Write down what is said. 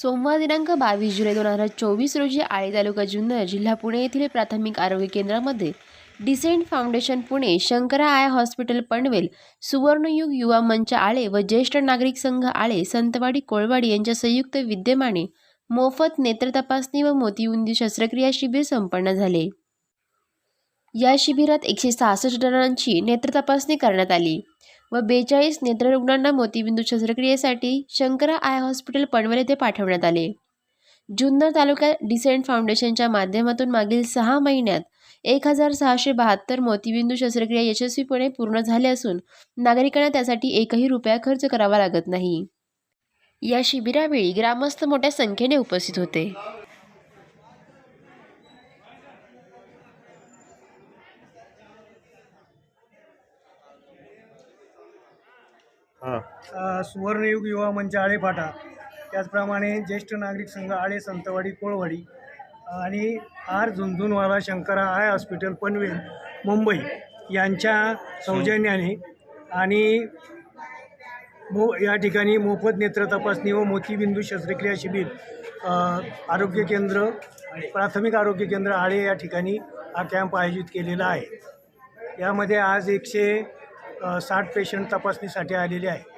सोमवार दिनांक बावीस जुलै दोन हजार चोवीस रोजी आळे तालुका जुन्नर जिल्हा पुणे येथील प्राथमिक आरोग्य केंद्रामध्ये decent foundation Pune Shankara eye hospital Panvel Suvarnayug Yuva Manch Ale व ज्येष्ठ नागरिक संघ आळे संतवाडी कोळवाडी यांच्या संयुक्त विद्यमाने मोफत नेत्र तपासणी व मोतीउंदी शस्त्रक्रिया शिबिर संपन्न झाले. या शिबिरात एकशे सहासष्ट जणांची नेत्र तपासणी करण्यात आली. व बेचाळीस नेत्ररुग्णांना मोतीबिंदू शस्त्रक्रियेसाठी शंकरा आय हॉस्पिटल पनवेल येथे पाठवण्यात आले. जुन्नर तालुक्यात डिसेंट फाउंडेशनच्या माध्यमातून मागील सहा महिन्यात एक हजार सहाशे बहात्तर मोतीबिंदू शस्त्रक्रिया यशस्वीपणे पूर्ण झाल्या असून नागरिकांना त्यासाठी एकही रुपया खर्च करावा लागत नाही. या शिबिरावेळी ग्रामस्थ मोठ्या संख्येने उपस्थित होते. अ, सुवर्णयुग युवा मंच आळेफाटा त्याचप्रमाणे ज्येष्ठ नागरिक संघ आळे संतवाडी कोळवाडी आणि R Jhunjhunwala Shankara eye hospital Panvel Mumbai यांच्या सौजन्याने आणि मो या ठिकाणी मोफत नेत्र तपासणी व मोतीबिंदू शस्त्रक्रिया शिबिर अ, आरोग्य केंद्र प्राथमिक आरोग्य केंद्र आळे या ठिकाणी हा कॅम्प आयोजित केलेला आहे. यामध्ये आज एकशे साठ पेशंट तपासणीसाठी आलेले आहे